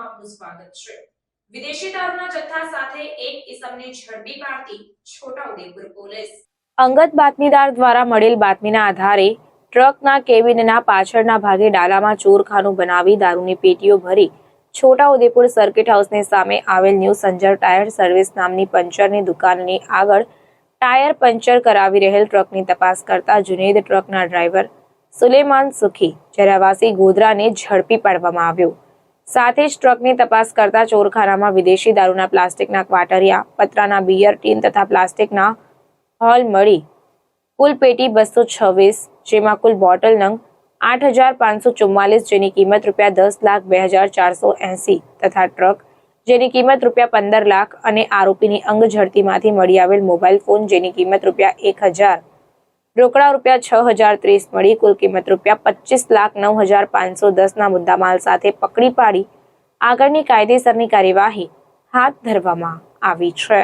આપનું સ્વાગત છે. વિદેશી દારૂના જથ્થા સાથે એક ઇસમને ઝડપી પાડતી છોટાઉદેપુર પોલીસ. અંગત બાતમીદાર દ્વારા મળેલ બાતમીના આધારે ટ્રકના કેબિનના પાછળના ભાગે ડાલામાં ચોરખાનું બનાવી દારૂની પેટીઓ ભરી છોટાઉદેપુર સર્કિટ હાઉસની સામે આવેલ ન્યૂ સંજર ટાયર સર્વિસ નામની પંચરની દુકાનની આગળ ટાયર પંચર કરાવી રહેલ ટ્રકની તપાસ કરતા જુનેદ ટ્રકના ડ્રાઈવર સુલેમાન સુખી જરાવાસી ગોધરાને ઝડપી પાડવામાં આવ્યો. સાથે જ ટ્રકની તપાસ કરતા ચોરખાનામાં વિદેશી દારૂના પ્લાસ્ટિકના ક્વાટરિયા, પતરાના બિયર, ટીન તથા પ્લાસ્ટિકના હોલ મળી. કુલ પેટી બસો છવ્વીસ, જેમાં કુલ બોટલ નંગ આઠ હજાર પાંચસો ચુમ્માલીસ, જેની કિંમત રૂપિયા દસ લાખ બે હજાર ચારસો એંસી તથા ટ્રક, જેની કિંમત રૂપિયા પંદર લાખ અને આરોપીની અંગ ઝડતીમાંથી મળી આવેલ મોબાઈલ ફોન, જેની કિંમત રૂપિયા એક હજાર રોકડા રૂપિયા છ હજાર ત્રીસ મળી, કુલ કિંમત રૂપિયા પચીસ લાખ નવ હજાર પાંચસો દસના મુદ્દામાલ સાથે પકડી પાડી. આગળની કાયદેસરની કાર્યવાહી હાથ ધરવામાં આવી છે.